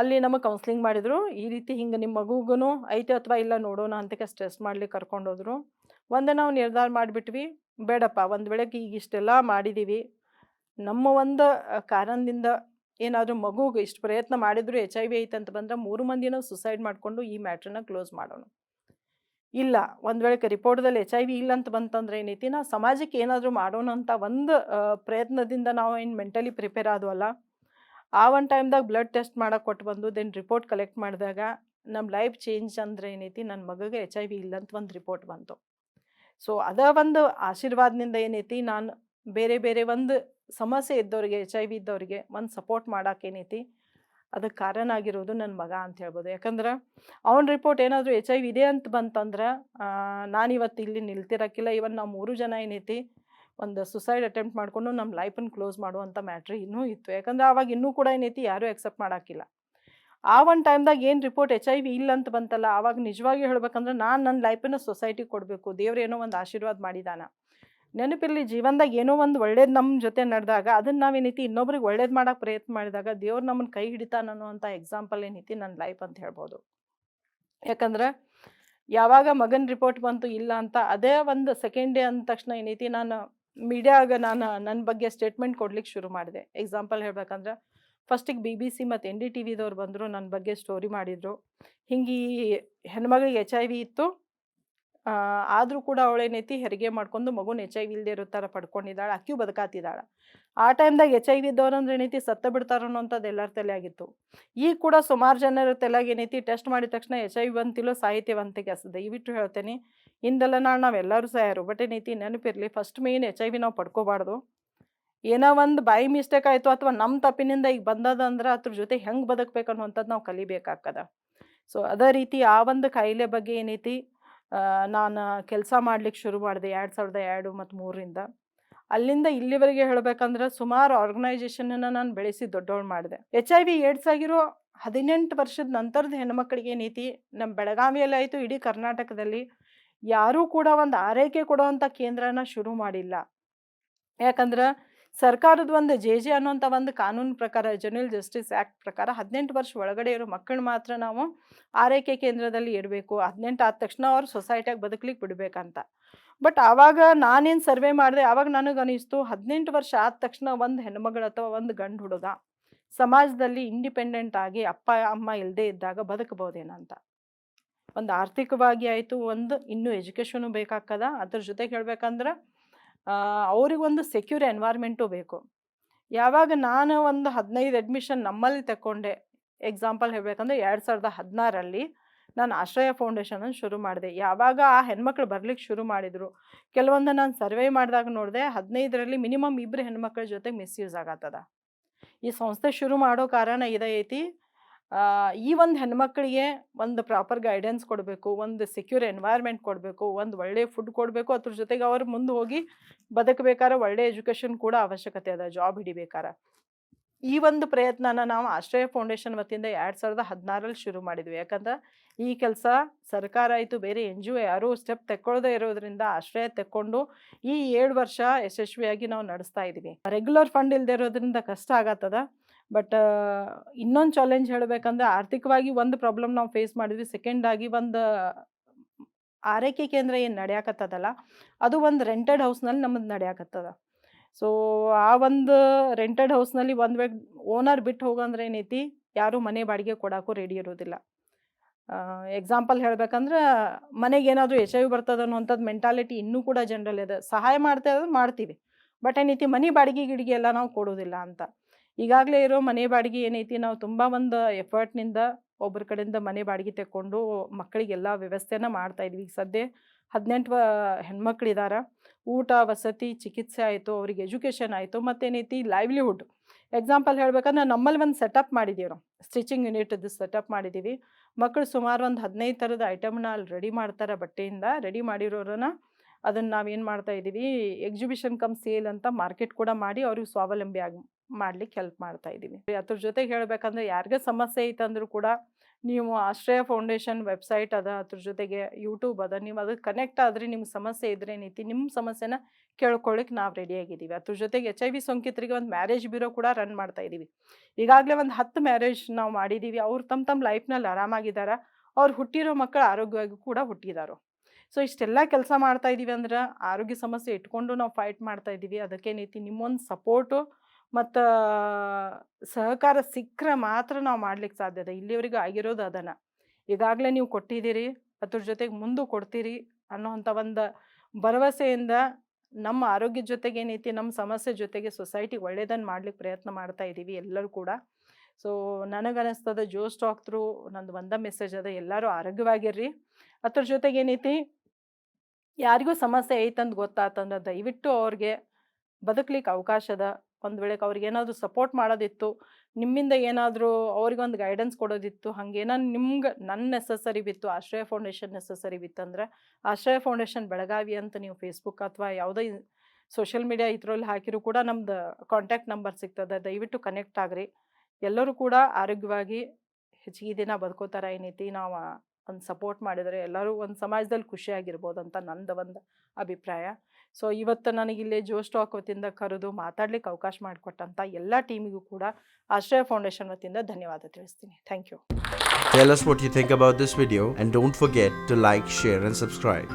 [SPEAKER 1] ಅಲ್ಲಿ ನಮಗೆ ಕೌನ್ಸ್ಲಿಂಗ್ ಮಾಡಿದರು. ಈ ರೀತಿ ಹಿಂಗೆ ನಿಮ್ಮ ಮಗುಗೂ ಐತೆ ಅಥವಾ ಇಲ್ಲ ನೋಡೋಣ ಅಂತಕ್ಕೆ ಸ್ಟ್ರೆಸ್ ಮಾಡ್ಲಿಕ್ಕೆ ಕರ್ಕೊಂಡೋದ್ರು ಒಂದೇ ನಾವು ನಿರ್ಧಾರ ಮಾಡಿಬಿಟ್ವಿ. ಬೇಡಪ್ಪ, ಒಂದು ವೇಳೆಗೆ ಈಗ ಇಷ್ಟೆಲ್ಲ ಮಾಡಿದ್ದೀವಿ ನಮ್ಮ ಒಂದು ಕಾರಣದಿಂದ ಏನಾದರೂ ಮಗುಗೆ ಇಷ್ಟು ಪ್ರಯತ್ನ ಮಾಡಿದ್ರು ಎಚ್ ಐ ವಿ ಐತೆ ಅಂತ ಬಂದ್ರೆ ಮೂರು ಮಂದಿನೂ ಸುಸೈಡ್ ಮಾಡಿಕೊಂಡು ಈ ಮ್ಯಾಟ್ರನ್ನ ಕ್ಲೋಸ್ ಮಾಡೋಣ. ಇಲ್ಲ, ಒಂದು ವೇಳೆ ರಿಪೋರ್ಟ್ದಲ್ಲಿ ಎಚ್ ಐ ವಿ ಇಲ್ಲ ಅಂತ ಬಂತಂದ್ರೆ ಏನೈತಿ, ನಾವು ಸಮಾಜಕ್ಕೆ ಏನಾದರೂ ಮಾಡೋಣ ಅಂತ ಒಂದು ಪ್ರಯತ್ನದಿಂದ ನಾವು ಏನು ಮೆಂಟಲಿ ಪ್ರಿಪೇರ್ ಆದ್ವಲ್ಲ ಆ ಒಂದು ಟೈಮ್ದಾಗ ಬ್ಲಡ್ ಟೆಸ್ಟ್ ಮಾಡೋಕೆ ಕೊಟ್ಟು ಬಂದು, ದೆನ್ ರಿಪೋರ್ಟ್ ಕಲೆಕ್ಟ್ ಮಾಡಿದಾಗ ನಮ್ಮ ಲೈಫ್ ಚೇಂಜ್ ಅಂದ್ರೆ ಏನೈತಿ ನನ್ನ ಮಗಗೆ ಎಚ್ ಐ ವಿ ಇಲ್ಲ ಅಂತ ಒಂದು ರಿಪೋರ್ಟ್ ಬಂತು. ಸೊ, ಅದ ಒಂದು ಆಶೀರ್ವಾದದಿಂದ ಏನೈತಿ, ನಾನು ಬೇರೆ ಬೇರೆ ಒಂದು ಸಮಸ್ಯೆ ಇದ್ದವ್ರಿಗೆ ಎಚ್ ಐ ವಿ ಇದ್ದವ್ರಿಗೆ ಒಂದು ಸಪೋರ್ಟ್ ಮಾಡೋಕೆ ಏನೈತಿ ಅದಕ್ಕೆ ಕಾರಣ ಆಗಿರೋದು ನನ್ನ ಮಗ ಅಂತ ಹೇಳ್ಬೋದು. ಯಾಕಂದ್ರೆ ಅವನ ರಿಪೋರ್ಟ್ ಏನಾದರೂ ಎಚ್ ಐ ವಿ ಇದೆ ಅಂತ ಬಂತಂದ್ರೆ ನಾನು ಇವತ್ತು ಇಲ್ಲಿ ನಿಲ್ತಿರೋಕ್ಕಿಲ್ಲ ಇವನ್ ನಾವು ಮೂರು ಜನ ಏನೈತಿ ಒಂದು ಸುಸೈಡ್ ಅಟೆಂಪ್ಟ್ ಮಾಡಿಕೊಂಡು ನಮ್ಮ ಲೈಫನ್ನು ಕ್ಲೋಸ್ ಮಾಡುವಂಥ ಮ್ಯಾಟ್ರ್ ಇನ್ನೂ ಇತ್ತು. ಯಾಕಂದ್ರೆ ಆವಾಗ ಇನ್ನೂ ಕೂಡ ಏನೈತಿ ಯಾರೂ ಎಕ್ಸೆಪ್ಟ್ ಮಾಡೋಕ್ಕಿಲ್ಲ ಆ ಒಂದು ಟೈಮ್ದಾಗ ಏನು ರಿಪೋರ್ಟ್ ಎಚ್ ಐ ವಿ ಇಲ್ಲ ಅಂತ ಬಂತಲ್ಲ, ಆವಾಗ ನಿಜವಾಗಿ ಹೇಳಬೇಕಂದ್ರೆ ನಾನು ನನ್ನ ಲೈಫನ್ನು ಸೊಸೈಟಿಗೆ ಕೊಡಬೇಕು, ದೇವ್ರು ಏನೋ ಒಂದು ಆಶೀರ್ವಾದ ಮಾಡಿದಾನ. ನೆನಪಿರಲಿ ಜೀವನದಾಗ ಏನೋ ಒಂದು ಒಳ್ಳೇದು ನಮ್ಮ ಜೊತೆ ನಡೆದಾಗ ಅದನ್ನು ನಾವೇನೈತಿ ಇನ್ನೊಬ್ರಿಗೆ ಒಳ್ಳೇದು ಮಾಡೋಕೆ ಪ್ರಯತ್ನ ಮಾಡಿದಾಗ ದೇವ್ರು ನಮ್ಮನ್ನು ಕೈ ಹಿಡಿತಾನ ಅನ್ನುವಂಥ ಎಕ್ಸಾಂಪಲ್ ಏನೈತಿ ನನ್ನ ಲೈಫ್ ಅಂತ ಹೇಳ್ಬೋದು. ಯಾಕಂದ್ರೆ ಯಾವಾಗ ಮಗನ ರಿಪೋರ್ಟ್ ಬಂತು ಇಲ್ಲ ಅಂತ, ಅದೇ ಒಂದು ಸೆಕೆಂಡ್ ಡೇ ಅಂದ ತಕ್ಷಣ ಏನೈತಿ ನಾನು ಮೀಡಿಯಾಗ ನಾನು ನನ್ನ ಬಗ್ಗೆ ಸ್ಟೇಟ್ಮೆಂಟ್ ಕೊಡ್ಲಿಕ್ಕೆ ಶುರು ಮಾಡಿದೆ. ಎಕ್ಸಾಂಪಲ್ ಹೇಳ್ಬೇಕಂದ್ರೆ, ಫಸ್ಟಿಗೆ ಬಿ ಬಿ ಸಿ ಮತ್ತು ಎನ್ ಡಿ ಟಿ ವಿದವ್ರು ಬಂದರು ನನ್ನ ಬಗ್ಗೆ ಸ್ಟೋರಿ ಮಾಡಿದರು. ಹಿಂಗೆ ಈ ಹೆಣ್ಮಗಳಿಗೆ ಎಚ್ ಐ ವಿ ಇತ್ತು. ಆದರೂ ಕೂಡ ಅವಳೇನೈತಿ ಹೆರಿಗೆ ಮಾಡ್ಕೊಂಡು ಮಗುನ ಎಚ್ ಐ ವಿ ಇಲ್ಲದೆ ಇರೋ ಥರ ಪಡ್ಕೊಂಡಿದ್ದಾಳೆ ಅಕ್ಯೂ ಬದುಕಾತಿದ್ದಾಳೆ. ಆ ಟೈಮ್ದಾಗ ಎಚ್ ಐ ವಿ ಇದ್ದವ್ರು ಅಂದ್ರೆ ಏನೈತಿ, ಸತ್ತ ಬಿಡ್ತಾರ ಅನ್ನೋಂಥದ್ದು ಎಲ್ಲರ ತಲೆಯಾಗಿತ್ತು. ಈಗ ಕೂಡ ಸುಮಾರು ಜನರ ತಲೆಯಾಗ ಏನೈತಿ, ಟೆಸ್ಟ್ ಮಾಡಿದ ತಕ್ಷಣ ಎಚ್ ಐ ವಿ ಬಂತಿಲ್ಲೋ ಸಾಹಿತ್ಯವಂತ ಕೆಲಸ ದಯವಿಟ್ಟು ಹೇಳ್ತೇನೆ ಹಿಂದೆಲ್ಲ ನಾಳೆ ನಾವೆಲ್ಲರೂ ಬಟ್ ಏನೈತಿ ನೆನಪಿರಲಿ first main H I V ನಾವು ಪಡ್ಕೋಬಾರ್ದು. ಏನೋ ಒಂದು ಬೈ ಮಿಸ್ಟೇಕ್ ಆಯಿತು ಅಥವಾ ನಮ್ಮ ತಪ್ಪಿನಿಂದ ಈಗ ಬಂದದ ಅಂದ್ರೆ ಜೊತೆ ಹೆಂಗೆ ಬದುಕಬೇಕು ಅನ್ನುವಂಥದ್ದು ನಾವು ಕಲಿಬೇಕಾಗ್ತದ. ಸೊ ಅದೇ ರೀತಿ ಆ ಒಂದು ಕಾಯಿಲೆ ಬಗ್ಗೆ ಏನೈತಿ ನಾನು ಕೆಲಸ ಮಾಡ್ಲಿಕ್ಕೆ ಶುರು ಮಾಡಿದೆ ಎರಡು ಸಾವಿರದ ಎರಡು ಮತ್ತು ಮೂರರಿಂದ ಅಲ್ಲಿಂದ ಇಲ್ಲಿವರೆಗೆ ಹೇಳಬೇಕಂದ್ರೆ ಸುಮಾರು ಆರ್ಗನೈಸೇಷನನ್ನು ನಾನು ಬೆಳೆಸಿ ದೊಡ್ಡವಳು ಮಾಡಿದೆ. ಎಚ್ ಐ ವಿ ಏಡ್ಸ್ ಆಗಿರೋ ಹದಿನೆಂಟು ವರ್ಷದ ನಂತರದ ಹೆಣ್ಮಕ್ಳಿಗೆ ಏನೈತಿ ನಮ್ಮ ಬೆಳಗಾವಿಯಲ್ಲಿ ಆಯಿತು ಇಡೀ ಕರ್ನಾಟಕದಲ್ಲಿ ಯಾರೂ ಕೂಡ ಒಂದು ಆರೈಕೆ ಕೊಡುವಂಥ ಕೇಂದ್ರನ ಶುರು ಮಾಡಿಲ್ಲ. ಯಾಕಂದ್ರೆ ಸರ್ಕಾರದ ಒಂದು ಜೆ ಜೆ ಅನ್ನೋಂಥ ಒಂದು ಕಾನೂನು ಪ್ರಕಾರ ಜನರಲ್ ಜಸ್ಟಿಸ್ ಆ್ಯಕ್ಟ್ ಪ್ರಕಾರ ಹದಿನೆಂಟು ವರ್ಷ ಒಳಗಡೆ ಇರೋ ಮಕ್ಕಳು ಮಾತ್ರ ನಾವು ಆರೈಕೆ ಕೇಂದ್ರದಲ್ಲಿ ಇಡಬೇಕು. ಹದಿನೆಂಟು ಆದ ತಕ್ಷಣ ಅವ್ರು ಸೊಸೈಟಿಯಾಗಿ ಬದುಕಲಿಕ್ಕೆ ಬಿಡಬೇಕಂತ. ಬಟ್ ಆವಾಗ ನಾನೇನು ಸರ್ವೆ ಮಾಡಿದೆ, ಆವಾಗ ನನಗೆ ಅನಿಸ್ತು ಹದಿನೆಂಟು ವರ್ಷ ಆದ ತಕ್ಷಣ ಒಂದು ಹೆಣ್ಮಗಳು ಅಥವಾ ಒಂದು ಗಂಡು ಹುಡುಗ ಸಮಾಜದಲ್ಲಿ ಇಂಡಿಪೆಂಡೆಂಟ್ ಆಗಿ ಅಪ್ಪ, ಅಮ್ಮ ಇಲ್ಲದೆ ಇದ್ದಾಗ ಬದುಕಬಹುದೇನಂತ ಒಂದು ಆರ್ಥಿಕವಾಗಿ ಆಯಿತು, ಒಂದು ಇನ್ನೂ ಎಜುಕೇಷನು ಬೇಕಾಗ್ತದ. ಅದ್ರ ಜೊತೆಗೆ ಹೇಳ್ಬೇಕಂದ್ರೆ ಅವ್ರಿಗೊಂದು ಸೆಕ್ಯೂರ್ ಎನ್ವೈರ್ಮೆಂಟು ಬೇಕು. ಯಾವಾಗ ನಾನು ಒಂದು ಹದಿನೈದು ಅಡ್ಮಿಷನ್ ನಮ್ಮಲ್ಲಿ ತಗೊಂಡೆ ಎಕ್ಸಾಂಪಲ್ ಹೇಳಬೇಕಂದ್ರೆ ಎರಡು ಸಾವಿರದ ಹದಿನಾರಲ್ಲಿ ನಾನು ಆಶ್ರಯ ಫೌಂಡೇಶನನ್ನು ಶುರು ಮಾಡಿದೆ. ಯಾವಾಗ ಆ ಹೆಣ್ಮಕ್ಳು ಬರ್ಲಿಕ್ಕೆ ಶುರು ಮಾಡಿದರು, ಕೆಲವೊಂದು ನಾನು ಸರ್ವೆ ಮಾಡಿದಾಗ ನೋಡಿದೆ ಹದಿನೈದರಲ್ಲಿ ಮಿನಿಮಮ್ ಇಬ್ಬರು ಹೆಣ್ಮಕ್ಳ ಜೊತೆ ಮಿಸ್ಯೂಸ್ ಆಗತ್ತದ. ಈ ಸಂಸ್ಥೆ ಶುರು ಮಾಡೋ ಕಾರಣ ಇದೈತಿ ಈ ಒಂದು ಹೆಣ್ಮಕ್ಳಿಗೆ ಒಂದು ಪ್ರಾಪರ್ ಗೈಡೆನ್ಸ್ ಕೊಡಬೇಕು, ಒಂದು ಸೆಕ್ಯೂರ್ ಎನ್ವೈರ್ಮೆಂಟ್ ಕೊಡಬೇಕು, ಒಂದು ಒಳ್ಳೆ ಫುಡ್ ಕೊಡಬೇಕು, ಅದ್ರ ಜೊತೆಗೆ ಅವ್ರು ಮುಂದೆ ಹೋಗಿ ಬದುಕಬೇಕಾದ್ರೆ ಒಳ್ಳೆ ಎಜುಕೇಷನ್ ಕೂಡ ಅವಶ್ಯಕತೆ ಅದ ಜಾಬ್ ಹಿಡಿಬೇಕಾರ. ಈ ಒಂದು ಪ್ರಯತ್ನನ ನಾವು ಆಶ್ರಯ ಫೌಂಡೇಶನ್ ವತಿಯಿಂದ ಎರಡು ಸಾವಿರದ ಹದಿನಾರಲ್ಲಿ ಶುರು ಮಾಡಿದ್ವಿ. ಯಾಕಂದ್ರೆ ಈ ಕೆಲಸ ಸರ್ಕಾರ ಆಯಿತು, ಬೇರೆ ಎನ್ ಜಿ ಒ ಯಾರೂ ಸ್ಟೆಪ್ ತೆಕ್ಕೊಳ್ಳದೆ ಇರೋದ್ರಿಂದ ಆಶ್ರಯ ತೆಕ್ಕೊಂಡು ಈ ಏಳು ವರ್ಷ ಯಶಸ್ವಿಯಾಗಿ ನಾವು ನಡೆಸ್ತಾ ಇದ್ದೀವಿ ರೆಗ್ಯುಲರ್ ಫಂಡ್ ಇಲ್ಲದೆ ಇರೋದ್ರಿಂದ ಕಷ್ಟ ಆಗತ್ತದ. ಬಟ್ ಇನ್ನೊಂದು ಚಾಲೆಂಜ್ ಹೇಳಬೇಕಂದ್ರೆ ಆರ್ಥಿಕವಾಗಿ ಒಂದು ಪ್ರಾಬ್ಲಮ್ ನಾವು ಫೇಸ್ ಮಾಡಿದ್ವಿ. ಸೆಕೆಂಡ್ ಆಗಿ ಒಂದು ಆರೈಕೆ ಕೇಂದ್ರ ಏನು ನಡೆಯಾಕತ್ತದಲ್ಲ, ಅದು ಒಂದು ರೆಂಟೆಡ್ ಹೌಸ್ನಲ್ಲಿ ನಮ್ಮದು ನಡೆಯಾಕತ್ತದ. ಸೊ ಆ ಒಂದು ರೆಂಟೆಡ್ ಹೌಸ್ನಲ್ಲಿ ಒಂದು ವೇಳೆ ಓನರ್ ಬಿಟ್ಟು ಹೋಗಂದ್ರೆ ಏನೈತಿ, ಯಾರೂ ಮನೆ ಬಾಡಿಗೆ ಕೊಡೋಕ್ಕೂ ರೆಡಿ ಇರೋದಿಲ್ಲ. ಎಕ್ಸಾಂಪಲ್ ಹೇಳ್ಬೇಕಂದ್ರೆ, ಮನೆಗೆ ಏನಾದರೂ ಎಚ್ ಐ ಬರ್ತದೆ ಅನ್ನೋಂಥದ್ದು ಮೆಂಟಾಲಿಟಿ ಇನ್ನೂ ಕೂಡ ಜನರಲ್ಲಿ ಇದೆ. ಸಹಾಯ ಮಾಡ್ತಾ ಇದ್ರೆ ಮಾಡ್ತೀವಿ. ಬಟ್ ಏನೈತಿ, ಮನೆ ಬಾಡಿಗೆ ಗಿಡಿಗೆ ಎಲ್ಲ ನಾವು ಕೊಡೋದಿಲ್ಲ ಅಂತ. ಈಗಾಗಲೇ ಇರೋ ಮನೆ ಬಾಡಿಗೆ ಏನೈತಿ, ನಾವು ತುಂಬ ಒಂದು ಎಫರ್ಟ್ನಿಂದ ಒಬ್ಬರ ಕಡೆಯಿಂದ ಮನೆ ಬಾಡಿಗೆ ತೆಕ್ಕೊಂಡು ಮಕ್ಕಳಿಗೆಲ್ಲ ವ್ಯವಸ್ಥೆನ ಮಾಡ್ತಾ ಇದ್ವಿ. ಈಗ ಸದ್ಯ ಹದಿನೆಂಟು ಹೆಣ್ಮಕ್ಳಿದಾರ. ಊಟ, ವಸತಿ, ಚಿಕಿತ್ಸೆ ಆಯಿತು, ಅವ್ರಿಗೆ ಎಜುಕೇಷನ್ ಆಯಿತು, ಮತ್ತೇನೈತಿ ಲೈವ್ಲಿಹುಡ್ ಎಕ್ಸಾಂಪಲ್ ಹೇಳ್ಬೇಕಂದ್ರೆ ನಮ್ಮಲ್ಲಿ ಒಂದು ಸೆಟಪ್ ಮಾಡಿದ್ದೀವಿ ನಾವು. ಸ್ಟಿಚಿಂಗ್ ಯೂನಿಟ್ದು ಸೆಟಪ್ ಮಾಡಿದ್ದೀವಿ ಮಕ್ಕಳು ಸುಮಾರು ಒಂದು ಹದಿನೈದು ಥರದ ಐಟಮ್ನ ಅಲ್ಲಿ ರೆಡಿ ಮಾಡ್ತಾರೆ ಬಟ್ಟೆಯಿಂದ ರೆಡಿ ಮಾಡಿರೋರನ್ನ ಅದನ್ನು ನಾವೇನು ಮಾಡ್ತಾ ಇದ್ದೀವಿ ಎಕ್ಸಿಬಿಷನ್ ಕಮ್ ಸೇಲ್ ಅಂತ ಮಾರ್ಕೆಟ್ ಕೂಡ ಮಾಡಿ ಅವ್ರಿಗೆ ಸ್ವಾವಲಂಬಿ ಆಗಿ ಮಾಡ್ಲಿಕ್ಕೆ ಹೆಲ್ಪ್ ಮಾಡ್ತಾ ಇದ್ದೀವಿ. ಅದ್ರ ಜೊತೆಗೆ ಹೇಳ್ಬೇಕಂದ್ರೆ ಯಾರಿಗೆ ಸಮಸ್ಯೆ ಐತಂದ್ರೂ ಕೂಡ ನೀವು ಆಶ್ರಯ ಫೌಂಡೇಶನ್ ವೆಬ್ಸೈಟ್ ಅದ, ಅದ್ರ ಜೊತೆಗೆ ಯೂಟ್ಯೂಬ್ ಅದ, ನೀವು ಅದಕ್ಕೆ ಕನೆಕ್ಟ್ ಆದರೆ ನಿಮ್ಗೆ ಸಮಸ್ಯೆ ಇದ್ರೆ ಏನೈತಿ ನಿಮ್ಮ ಸಮಸ್ಯೆನ ಕೇಳ್ಕೊಳ್ಳಿಕ್ಕೆ ನಾವು ರೆಡಿಯಾಗಿದ್ದೀವಿ ಅದ್ರ ಜೊತೆಗೆ ಎಚ್ ಐ ವಿ ಸೋಂಕಿತರಿಗೆ ಒಂದು ಮ್ಯಾರೇಜ್ ಬ್ಯೂರೋ ಕೂಡ ರನ್ ಮಾಡ್ತಾ ಇದ್ದೀವಿ. ಈಗಾಗಲೇ ಒಂದು ಹತ್ತು ಮ್ಯಾರೇಜ್ ನಾವು ಮಾಡಿದ್ದೀವಿ. ಅವ್ರು ತಮ್ಮ ತಮ್ಮ ಲೈಫ್ನಲ್ಲಿ ಆರಾಮಾಗಿದ್ದಾರೆ. ಅವ್ರು ಹುಟ್ಟಿರೋ ಮಕ್ಕಳು ಆರೋಗ್ಯವಾಗಿ ಕೂಡ ಹುಟ್ಟಿದಾರೋ. ಸೊ ಇಷ್ಟೆಲ್ಲ ಕೆಲಸ ಮಾಡ್ತಾ ಇದ್ದೀವಿ ಅಂದ್ರೆ ಆರೋಗ್ಯ ಸಮಸ್ಯೆ ಇಟ್ಕೊಂಡು ನಾವು ಫೈಟ್ ಮಾಡ್ತಾ ಇದ್ದೀವಿ. ಅದಕ್ಕೇನೈತಿ ನಿಮ್ಮೊಂದು ಸಪೋರ್ಟು ಮತ್ತು, ಸಹಕಾರ ಸಿಕ್ಕರೆ ಮಾತ್ರ ನಾವು ಮಾಡ್ಲಿಕ್ಕೆ ಸಾಧ್ಯ ಇದೆ ಇಲ್ಲಿವರೆಗೂ ಆಗಿರೋದು ಅದನ್ನು ಈಗಾಗಲೇ ನೀವು ಕೊಟ್ಟಿದ್ದೀರಿ, ಅದ್ರ ಜೊತೆಗೆ ಮುಂದೂ ಕೊಡ್ತೀರಿ ಅನ್ನೋವಂಥ ಒಂದು ಭರವಸೆಯಿಂದ ನಮ್ಮ ಆರೋಗ್ಯದ ಜೊತೆಗೆ ಏನೈತಿ ನಮ್ಮ ಸಮಸ್ಯೆ ಜೊತೆಗೆ ಸೊಸೈಟಿಗೆ ಒಳ್ಳೇದನ್ನು ಮಾಡ್ಲಿಕ್ಕೆ ಪ್ರಯತ್ನ ಮಾಡ್ತಾ ಇದ್ದೀವಿ ಎಲ್ಲರೂ ಕೂಡ. ಸೊ ನನಗನ್ನಿಸ್ತದ ಜೋ ಸ್ಟಾಕ್ ಥ್ರೂ ನಂದು ಒಂದ ಮೆಸೇಜ್ ಅದ, ಎಲ್ಲರೂ ಆರೋಗ್ಯವಾಗಿರ್ರಿ. ಅದ್ರ ಜೊತೆಗೆ ಏನೈತಿ, ಯಾರಿಗೂ ಸಮಸ್ಯೆ ಐತಂದು ಗೊತ್ತಾತಂದ್ರೆ ದಯವಿಟ್ಟು ಅವ್ರಿಗೆ ಬದುಕ್ಲಿಕ್ಕೆ ಅವಕಾಶ ಅದ ಒಂದು ವೇಳೆ ಅವ್ರಿಗೆ ಏನಾದರೂ ಸಪೋರ್ಟ್ ಮಾಡೋದಿತ್ತು, ನಿಮ್ಮಿಂದ ಏನಾದರೂ ಅವ್ರಿಗೊಂದು ಗೈಡೆನ್ಸ್ ಕೊಡೋದಿತ್ತು, ಹಂಗೇನ ನಿಮ್ಗೆ ನನ್ನ ನೆಸಸರಿ ಬಿತ್ತು, ಆಶ್ರಯ ಫೌಂಡೇಶನ್ ನೆಸಸರಿ ಬಿತ್ತಂದ್ರೆ ಆಶ್ರಯ ಫೌಂಡೇಶನ್ ಬೆಳಗಾವಿ ಅಂತ ನೀವು ಫೇಸ್ಬುಕ್ ಅಥವಾ ಯಾವುದೇ ಸೋಷಿಯಲ್ ಮೀಡಿಯಾ ಇದ್ರಲ್ಲಿ ಹಾಕಿರೂ ಕೂಡ ನಮ್ದು ಕಾಂಟ್ಯಾಕ್ಟ್ ನಂಬರ್ ಸಿಗ್ತದೆ, ದಯವಿಟ್ಟು ಕನೆಕ್ಟ್ ಆಗ್ರಿ. ಎಲ್ಲರೂ ಕೂಡ ಆರೋಗ್ಯವಾಗಿ ಹೆಚ್ಚಿಗೆ ದಿನ ಬದುಕೋತಾರ ಏನೈತಿ ನಾವು ಒಂದು ಸಪೋರ್ಟ್ ಮಾಡಿದರೆ ಎಲ್ಲರೂ ಒಂದು ಸಮಾಜದಲ್ಲಿ ಖುಷಿಯಾಗಿರ್ಬೋದು ಅಂತ ನಂದು ಒಂದು ಅಭಿಪ್ರಾಯ. ಸೊ ಇವತ್ತು ನನಗಿಲ್ಲಿ ಜೋ ಸ್ಟಾಕ್ ವತಿಯಿಂದ ಕರೆದು ಮಾತಾಡ್ಲಿಕ್ಕೆ ಅವಕಾಶ ಮಾಡಿಕೊಟ್ಟಂಥ ಎಲ್ಲ ಟೀಮಿಗೂ ಕೂಡ ಆಶ್ರಯ ಫೌಂಡೇಶನ್ ವತಿಯಿಂದ ಧನ್ಯವಾದ ತಿಳಿಸ್ತೀನಿ thank you
[SPEAKER 2] Tell us what you think about this video and don't forget to like, share and subscribe.